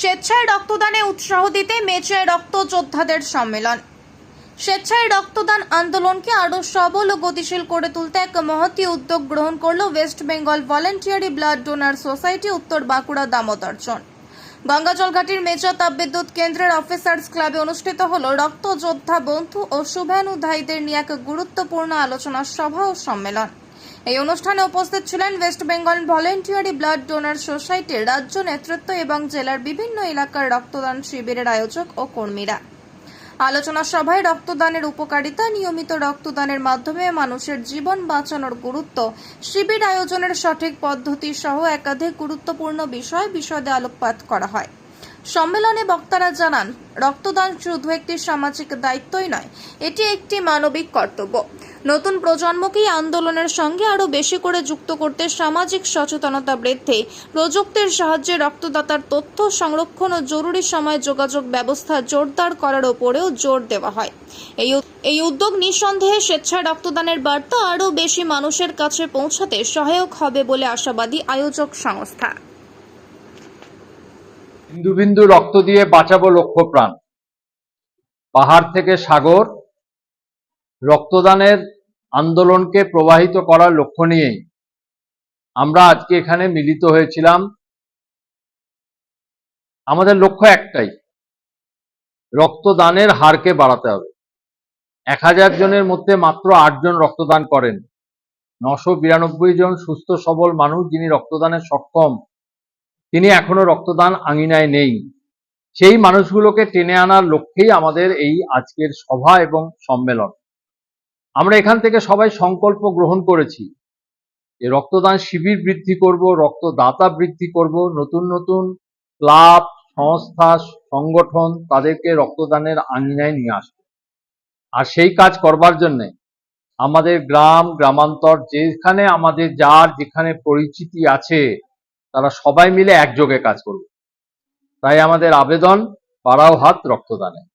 স্বেচ্ছায় রক্তদানে উৎসাহ দিতে মেচে রক্ত যোদ্ধাদের সম্মেলন। স্বেচ্ছায় রক্তদান আন্দোলনকে আরও সবল ও গতিশীল করে তুলতে এক মহতী উদ্যোগ গ্রহণ করল West Bengal voluntary blood donor society উত্তর বাঁকুড়া দামোদরচন গঙ্গাজল ঘাটির মেজর তাপবিদ্যুৎ কেন্দ্রের অফিসার্স ক্লাবে অনুষ্ঠিত হল রক্ত যোদ্ধা বন্ধু ও শুভানুধায়ীদের নিয়ে এক গুরুত্বপূর্ণ আলোচনা সভা ও সম্মেলন। এই অনুষ্ঠানে উপস্থিত ছিলেন West Bengal voluntary blood donor সোসাইটির রাজ্য নেতৃত্ব এবং জেলার বিভিন্ন এলাকার রক্তদান শিবিরের আয়োজক ও কর্মীরা। আলোচনা সভায় রক্তদানের উপকারিতা, নিয়মিত রক্তদানের মাধ্যমে মানুষের জীবন বাঁচানোর গুরুত্ব, শিবির আয়োজনের সঠিক পদ্ধতি সহ একাধিক গুরুত্বপূর্ণ বিষয় বিশদে আলোকপাত করা হয়। সম্মেলনে বক্তারা জানান, রক্তদান শুধু একটি সামাজিক দায়িত্বই নয়, এটি একটি মানবিক কর্তব্য। নতুন প্রজন্মকেই আন্দোলনের সঙ্গে আরও বেশি করে যুক্ত করতে সামাজিক সচেতনতা বৃদ্ধি, প্রযুক্তির সাহায্যে রক্তদাতার তথ্য সংরক্ষণ ও জরুরি সময় যোগাযোগ ব্যবস্থা জোরদার করার ওপরেও জোর দেওয়া হয়। এই এই উদ্যোগ নিঃসন্দেহে স্বেচ্ছায় রক্তদানের বার্তা আরও বেশি মানুষের কাছে পৌঁছাতে সহায়ক হবে বলে আশাবাদী আয়োজক সংস্থা। বিন্দু বিন্দু রক্ত দিয়ে বাঁচাবো লক্ষ প্রাণ পাহাড় থেকে সাগর, রক্তদানের আন্দোলনকে প্রবাহিত করার লক্ষ্য নিয়েই। আমরা আজকে এখানে মিলিত হয়েছিলাম। আমাদের লক্ষ্য একটাই, রক্তদানের হারকে বাড়াতে হবে। এক হাজার জনের মধ্যে মাত্র আটজন রক্তদান করেন। নশো বিরানব্বই জন সুস্থ সবল মানুষ যিনি রক্তদানে সক্ষম। তিনি এখনও রক্তদান আঙিনায় নেই। সেই মানুষগুলোকে টেনে আনার লক্ষ্যেই আমাদের এই আজকের সভা এবং সম্মেলন। আমরা এখান থেকে সবাই সংকল্প গ্রহণ করেছি যে রক্তদান শিবির বৃদ্ধি করব, রক্তদাতা বৃদ্ধি করব, নতুন নতুন ক্লাব, সংস্থা, সংগঠন তাদেরকে রক্তদানের আঙিনায় নিয়ে আসব। আর সেই কাজ করবার জন্যে আমাদের গ্রাম, গ্রামান্তর, যেখানে আমাদের যার যেখানে পরিচিতি আছে তারা সবাই মিলে একযোগে কাজ করবে। তাই আমাদের আবেদন পাড়াও হাত রক্তদানে।